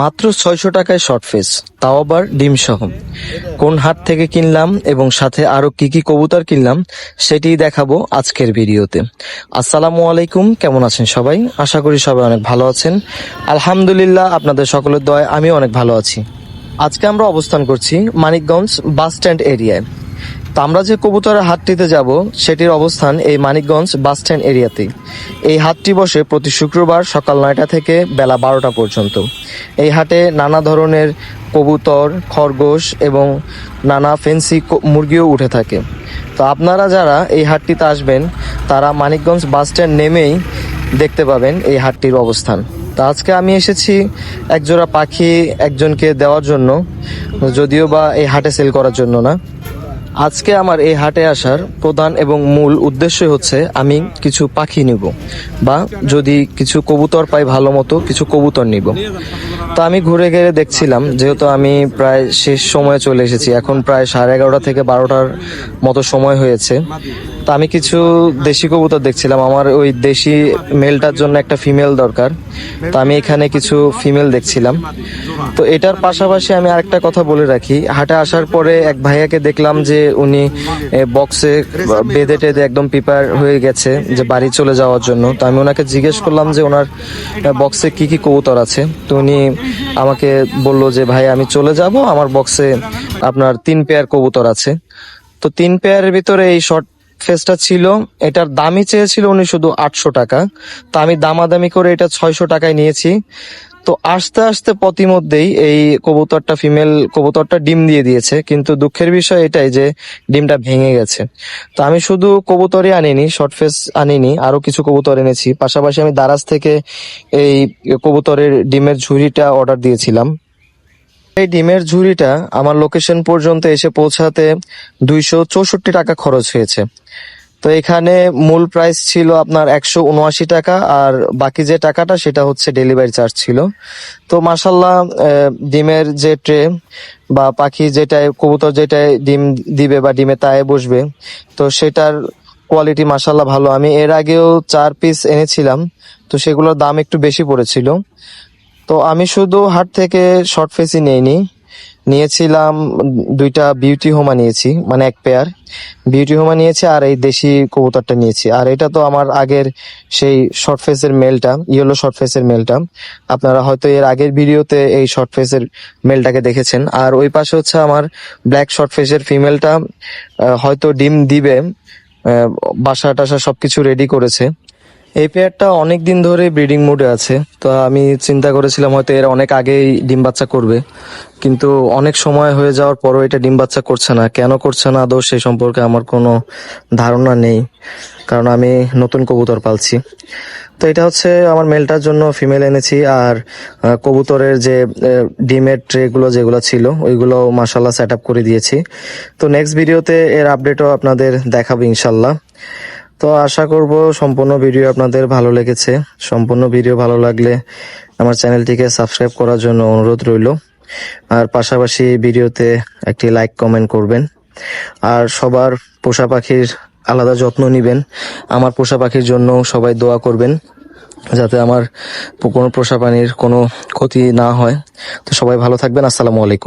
মাত্র ছয়শো টাকায় শর্ট ফেস তাও আবার ডিম সহ কোন হাট থেকে কিনলাম এবং সাথে আরও কি কি কবুতর কিনলাম সেটি দেখাবো আজকের ভিডিওতে। আসসালামু আলাইকুম, কেমন আছেন সবাই? আশা করি সবাই অনেক ভালো আছেন। আলহামদুলিল্লাহ, আপনাদের সকলের দয় আমি অনেক ভালো আছি। আজকে আমরা অবস্থান করছি মানিকগঞ্জ বাস স্ট্যান্ড এরিয়ায়। আমরা যে কবুতরের হাটটিতে যাব, সেটির অবস্থান এই মানিকগঞ্জ বাস স্ট্যান্ড এরিয়াতেই। এই হাটটি বসে প্রতি শুক্রবার সকাল নয়টা থেকে বেলা বারোটা পর্যন্ত। এই হাটে নানা ধরনের কবুতর, খরগোশ এবং নানা ফেন্সি মুরগিও উঠে থাকে। তো আপনারা যারা এই হাটটিতে আসবেন, তারা মানিকগঞ্জ বাস স্ট্যান্ড নেমেই দেখতে পাবেন এই হাটটির অবস্থান। তো আজকে আমি এসেছি একজোড়া পাখি একজনকে দেওয়ার জন্য, যদিও বা এই হাটে সেল করার জন্য না। আজকে আমার এই হাটে আসার প্রধান এবং মূল উদ্দেশ্য হচ্ছে আমি কিছু পাখি নিব বা যদি কিছু কবুতর পাই ভালো মতো, কিছু কবুতর নিব। তো আমি ঘুরে ঘেরে দেখছিলাম, যেহেতু আমি প্রায় শেষ সময়ে চলে এসেছি, এখন প্রায় সাড়ে এগারোটা থেকে বারোটার মতো সময় হয়েছে। আমি কিছু দেশি কবুতর দেখছিলাম। আমার ওই দেশি মেলটার জন্য একটা ফিমেল দরকার। তো আমি এখানে কিছু ফিমেল দেখছিলাম। তো এটার পাশাপাশি আমি আরেকটা কথা বলে রাখি। হাটে আসার পরে এক ভাইয়াকে দেখলাম যে উনি বক্সে বেঁধে টেঁধে একদম প্রিপেয়ার হয়ে গেছে যে বাড়ি চলে যাওয়ার জন্য। তো আমি ওনাকে জিজ্ঞেস করলাম যে ওনার বক্সে কি কি কবুতর আছে? তো উনি আমাকে বলল যে, ভাই, আমি চলে যাব। আমার বক্সে আপনার তিন পেয়ার কবুতর আছে। তো তিন পেয়ারের ভিতরে এই শর্ট ফেসটা ছিল, এটার দামই চেয়েছিল উনি শুধু আটশো টাকা। তো আমি দামাদামি করে এটা ছয়শো টাকায় নিয়েছি। তো আস্তে আস্তে পথিমধ্যেই এই কবুতরটা ফিমেল কবুতরটা ডিম দিয়ে দিয়েছে, কিন্তু দুঃখের বিষয় এটাই যে ডিমটা ভেঙে গেছে। তো আমি শুধু কবুতরই আনিনি, শর্ট ফেস আনিনি আরও কিছু কবুতর এনেছি। পাশাপাশি আমি দারাজ থেকে এই কবুতরের ডিমের ঝুড়িটা অর্ডার দিয়েছিলাম। এই ডিমের ঝুড়িটা আমার লোকেশন পর্যন্ত এসে পৌঁছাতে দুইশো চৌষট্টি টাকা খরচ হয়েছে। তো এখানে মূল প্রাইস ছিল আপনার একশো উনআশি টাকা আর বাকি যে টাকাটা সেটা হচ্ছে ডেলিভারি চার্জ ছিল। তো মাসাল্লাহ ডিমের যে ট্রে বা পাখি যেটায়, কবুতর যেটায় ডিম দিবে বা ডিমে তায়ে বসবে, তো সেটার কোয়ালিটি মাসাল্লাহ ভালো। আমি এর আগেও চার পিস এনেছিলাম, তো সেগুলোর দাম একটু বেশি পড়েছিল। তো আমি শুধু হাট থেকে শর্ট ফেসই নেইনি। নিয়েছিলাম দুইটা বিউটি হোমা নিয়েছি মানে এক পেয়ার বিউটি হোমা নিয়েছি আর এই দেশি কবুতরটা নিয়েছি। আর এটা তো আমার আগের সেই শর্ট ফেসের মেলটা ইয়েলো শর্ট ফেসের মেলটা আপনারা হয়তো এর আগের ভিডিওতে এই শর্ট ফেসের মেলটাকে দেখেছেন। আর ওই পাশে হচ্ছে আমার ব্ল্যাক শর্ট ফেসের ফিমেলটা হয়তো ডিম দিবে বাসা টাসা সবকিছু রেডি করেছে। এই পেয়ারটা অনেক দিন ধরে ব্রিডিং মোডে আছে। তো আমি চিন্তা করেছিলাম হয়তো এরা অনেক আগেই ডিম বাচ্চা করবে। কিন্তু অনেক সময় হয়ে যাওয়ার পরও এটা ডিম বাচ্চা করছে না। কেন করছে না আদৌ সেই সম্পর্কে আমার কোনো ধারণা নেই। কারণ আমি নতুন কবুতর পালছি। তো এটা হচ্ছে আমার মেলটার জন্য ফিমেল এনেছি। আর কবুতরের যে ডিমের ট্রেগুলো যেগুলো ছিল, ওইগুলো মাসাল্লাহ সেট আপ করে দিয়েছি। তো নেক্সট ভিডিওতে এর আপডেটও আপনাদের দেখাবো ইনশাল্লাহ তো আশা করব সম্পূর্ণ ভিডিও আপনাদের ভালো লেগেছে। সম্পূর্ণ ভিডিও ভালো লাগলে আমার চ্যানেলটিকে সাবস্ক্রাইব করার জন্য অনুরোধ রইল। আর পাশাপাশি ভিডিওতে একটি লাইক কমেন্ট করবেন। আর সবার পোষা পাখির আলাদা যত্ন নেবেন। আমার পোষা পাখির জন্য সবাই দোয়া করবেন, যাতে আমার কোনো পোষা প্রাণীর কোনো ক্ষতি না হয়। তো সবাই ভালো থাকবেন। আসসালামু আলাইকুম।